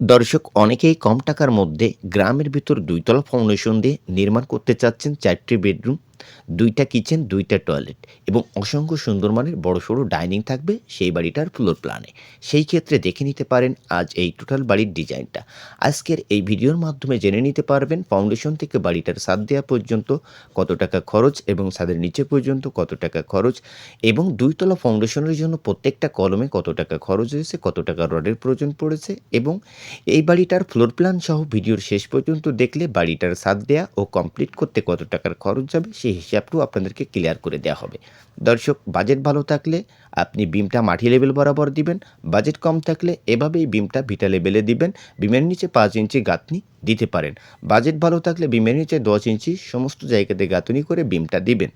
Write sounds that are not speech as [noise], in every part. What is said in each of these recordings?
দর্শক অনেকেই কম টাকার মধ্যে গ্রামের ভিতর দুইতলা ফাউন্ডেশন দিয়ে নির্মাণ করতে চাচ্ছেন চারটি বেডরুম দুইটা কিচেন, দুইটা টয়লেট এবং অসংখ্য সুন্দর মানের বড়সড় ডাইনিং থাকবে সেই বাড়িটার ফ্লোর প্ল্যানে সেই ক্ষেত্রে দেখে নিতে পারেন আজ এই টোটাল বাড়ির ডিজাইনটা। আজকের এই ভিডিওর মাধ্যমে জেনে নিতে পারবেন ফাউন্ডেশন থেকে বাড়িটার সাদ দেওয়া পর্যন্ত কত টাকা খরচ এবং ছাদের নিচে পর্যন্ত কত টাকা খরচ এবং দুইতলা ফাউন্ডেশনের জন্য প্রত্যেকটা কলমে কত টাকা খরচ হয়েছে, কত টাকা রডের প্রয়োজন পড়েছে এবং এই বাড়িটার ফ্লোর প্ল্যান সহ ভিডিওর শেষ পর্যন্ত দেখলে বাড়িটার সাদ দেয়া ও কমপ্লিট করতে কত টাকার খরচ যাবে সেই হিসাবটাও আপনাদেরকে ক্লিয়ার করে দেওয়া হবে। দর্শক বাজেট ভালো থাকলে আপনি বিমটা মাটি লেভেল বরাবর দিবেন। বাজেট কম থাকলে এভাবেই বিমটা ভিটা লেভেলে দিবেন। বিমের নিচে পাঁচ ইঞ্চি গাঁথনি দিতে পারেন। বাজেট ভালো থাকলে বিমের নিচে দশ ইঞ্চি সমস্ত জায়গাতে গাঁথনি করে বিমটা দিবেন।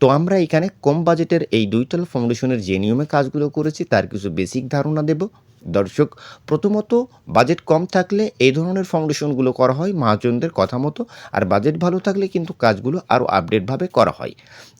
তো আমরা এখানে কম বাজেটের এই দুইতলা ফাউন্ডেশনের যে নিয়মে কাজগুলো করেছি, তার কিছু বেসিক ধারণা দেব। দর্শক, প্রথমত বাজেট কম থাকলে এই ধরনের ফাউন্ডেশনগুলো করা হয়, মহাজনদের কথা মতো, আর বাজেট ভালো থাকলে কিন্তু কাজগুলো আরও আপডেটভাবে করা হয়।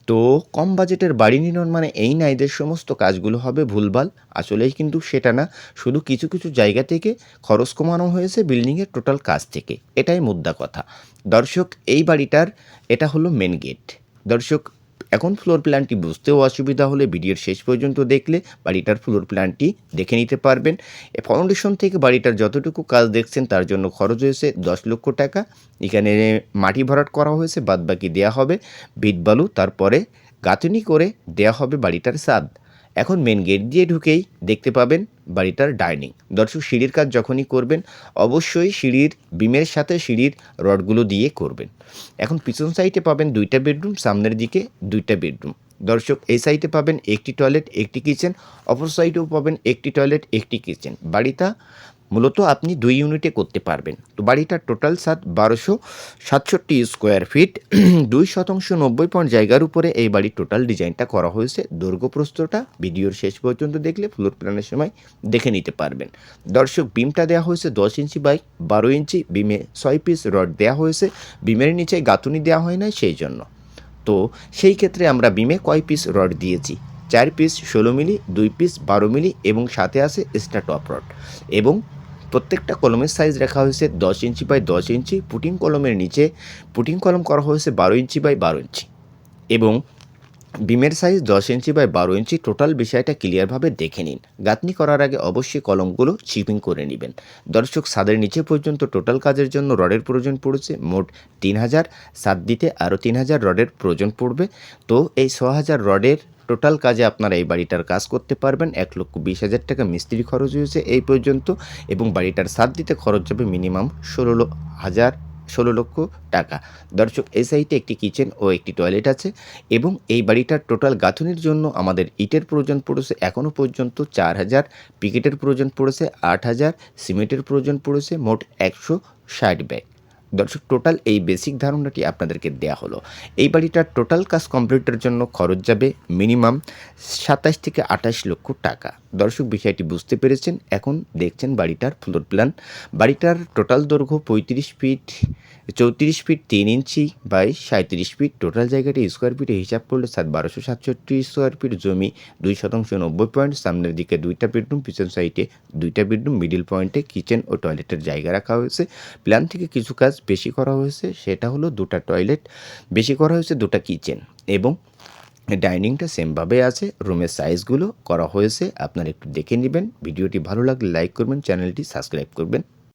তো কম বাজেটের বাড়ি নির্মাণ মানে এই না, এদের সমস্ত কাজগুলো হবে ভুলভাল, আসলেই কিন্তু সেটা না। শুধু কিছু কিছু জায়গা থেকে খরচ কমানো হয়েছে বিল্ডিংয়ের টোটাল কাজ থেকে। এটাই মুদ্রা কথা। দর্শক, এই বাড়িটার, এটা হলো মেন গেট দর্শক এখন ফ্লোর প্ল্যানটি বুঝতেও অসুবিধা হলে ভিডিওর শেষ পর্যন্ত দেখলে বাড়িটার ফ্লোর প্ল্যানটি দেখে নিতে পারবেন। ফাউন্ডেশন থেকে বাড়িটার যতটুকু কাজ দেখছেন তার জন্য খরচ হয়েছে দশ লক্ষ টাকা। এখানে মাটি ভরাট করা হয়েছে, বাদবাকি দেওয়া হবে। ভিট বালু, তারপরে গাঁথনি করে দেওয়া হবে বাড়িটার স্বাদ এখন মেন গেট দিয়ে ঢুকেই দেখতে পাবেন বাড়িটার ডাইনিং দর্শক, সিঁড়ির কাজ যখনই করবেন, অবশ্যই সিঁড়ির বিমের সাথে সিঁড়ির রডগুলো দিয়ে করবেন। এখন পিছন সাইডে পাবেন দুইটা বেডরুম সামনের দিকে দুইটা বেডরুম দর্শক, এই সাইডে পাবেন একটি টয়লেট একটি কিচেন অপর সাইডেও পাবেন একটি টয়লেট একটি কিচেন বাড়িটা মূলত আপনি দুই ইউনিটে করতে পারবেন। তো বাড়িটার টোটাল সাত, বারোশো সাতষট্টি স্কোয়ার ফিট, [clears throat] দুই শতাংশ নব্বই পয়েন্ট জায়গার উপরে এই বাড়ির টোটাল ডিজাইনটা করা হয়েছে। দৈর্ঘ্য প্রস্তটা ভিডিওর শেষ পর্যন্ত দেখলে ফ্লোর প্ল্যানের সময় দেখে নিতে পারবেন। দর্শক, বিমটা দেওয়া হয়েছে দশ ইঞ্চি বাই বারো ইঞ্চি, বিমে ছয় পিস রড দেওয়া হয়েছে। বিমের নিচে গাঁথুনি দেওয়া হয় না সেই জন্য। তো সেই ক্ষেত্রে আমরা বিমে কয় পিস রড দিয়েছি? চার পিস ষোলো মিলি, দুই পিস বারো মিলি এবং সাথে আছে এক্সট্রা টপ রড। এবং প্রত্যেকটা কলমের সাইজ রাখা হয়েছে দশ ইঞ্চি বাই দশ ইঞ্চি পুটিং কলমের নিচে পুটিং কলম করা হয়েছে বারো ইঞ্চি বাই বারো ইঞ্চি এবং বিমের সাইজ দশ ইঞ্চি বাই বারো ইঞ্চি টোটাল বিষয়টা ক্লিয়ারভাবে দেখে নিন। গাঁথনি করার আগে অবশ্যই কলমগুলো চিপিং করে নেবেন। দর্শক, ছাদের নিচে পর্যন্ত টোটাল কাজের জন্য রডের প্রয়োজন পড়েছে, মোট তিন হাজার, সাত দিতে আরও তিন হাজার রডের প্রয়োজন পড়বে। তো এই ছ হাজার রডের টোটাল কাজে আপনারা এই বাড়িটার কাজ করতে পারবেন। এক লক্ষ বিশ হাজার টাকা মিস্ত্রি খরচ হয়েছে এই পর্যন্ত এবং বাড়িটার সাত দিতে খরচ যাবে মিনিমাম ষোলো হাজার ষোলো লক্ষ টাকা। দর্শক, এই সাইটে একটি কিচেন ও একটি টয়লেট আছে এবং এই বাড়িটার টোটাল গাঁথনির জন্য আমাদের ইটের প্রয়োজন পড়েছে এখনও পর্যন্ত চার হাজার, পিকেটের প্রয়োজন পড়েছে আট হাজার, সিমেন্টের প্রয়োজন পড়েছে মোট একশো ষাট ব্যাগ। দর্শক টোটাল এই বেসিক ধারণাটি আপনাদেরকে দেয়া হলো। এই বাড়িটার টোটাল কাজ কমপ্লিটের জন্য খরচ যাবে মিনিমাম সাতাশ থেকে আঠাশ লক্ষ টাকা। দর্শক, বিষয়টি বুঝতে পেরেছেন? এখন দেখছেন বাড়িটার ফ্লোর প্ল্যান বাড়িটার টোটাল দৈর্ঘ্য পঁয়ত্রিশ ফিট চৌত্রিশ ফিট তিন ইঞ্চি বাই সাঁত্রিশ ফিট টোটাল জায়গাটি স্কোয়ার ফিটে হিসাব করলে সাত, বারোশো সাতষট্টি স্কোয়ার ফিট জমি দুই শতাংশ নব্বই পয়েন্ট সামনের দিকে দুইটা বেডরুম পিছন সাইডে দুইটা বেডরুম মিডিল পয়েন্টে কিচেন ও টয়লেটের জায়গা রাখা হয়েছে। প্ল্যান থেকে কিছু কাজ বেশি করা হয়েছে, সেটা হলো দুটা টয়লেট, বেশি করা হয়েছে দুটা কিচেন এবং ডাইনিংটা সেমভাবে আছে, রুমের সাইজগুলো করা হয়েছে, আপনারা একটু দেখে নেবেন, ভিডিওটি ভালো লাগলে লাইক করবেন, চ্যানেলটি সাবস্ক্রাইব করবেন।